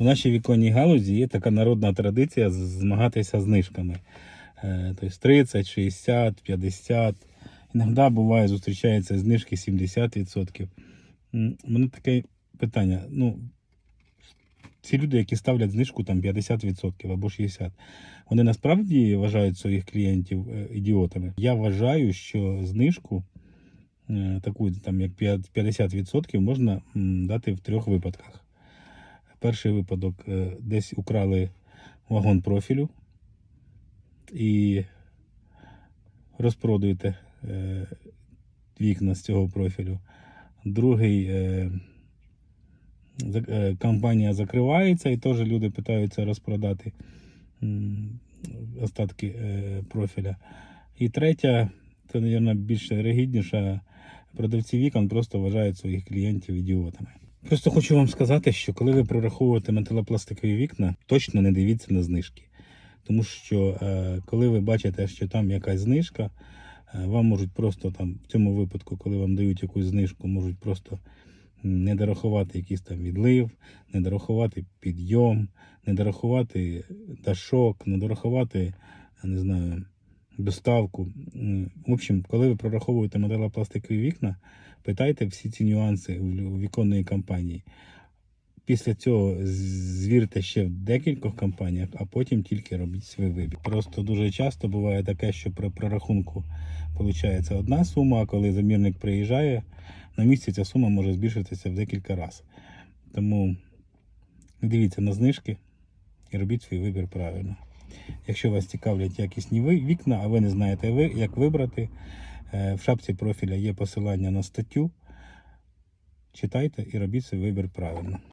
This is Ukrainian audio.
У нашій віконній галузі є така народна традиція змагатися знижками. Е, Тобто 30, 60, 50. Іноді буває, зустрічаються знижки 70%. У мене таке питання. Ну, ці люди, які ставлять знижку там 50% або 60%, вони насправді вважають своїх клієнтів е, ідіотами. Я вважаю, що знижку е, таку там як 50% можна дати в трьох випадках. Перший випадок е, десь украли вагон профілю і розпродуєте е, вікна з цього профілю. Другий е, компанія закривається і теж люди питаються розпродати остатки профіля. І третя, це, мабуть, більш ригідніша. Продавці вікон просто вважають своїх клієнтів ідіотами. Просто хочу вам сказати, що коли ви прораховуєте металопластикові вікна, точно не дивіться на знижки. Тому що е, коли ви бачите, що там якась знижка, е, вам можуть просто там, в цьому випадку, коли вам дають якусь знижку, можуть просто не дорахувати якийсь там відлив, не дорахувати підйом, не дорахувати дашок, не дорахувати, не знаю, доставку. В общем, коли ви прораховуєте металопластикові вікна, питайте всі ці нюанси у віконної компанії. Після цього звірте ще в декількох компаніях, а потім тільки робіть свій вибір. Просто дуже часто буває таке, що при прорахунку виходить одна сума, а коли замірник приїжджає, на місці ця сума може збільшитися в декілька разів. Тому дивіться на знижки і робіть свій вибір правильно. Якщо вас цікавлять якісні вікна, а ви не знаєте, як вибрати, е, в шапці профіля є посилання на статтю. Читайте і робіть свій вибір правильно.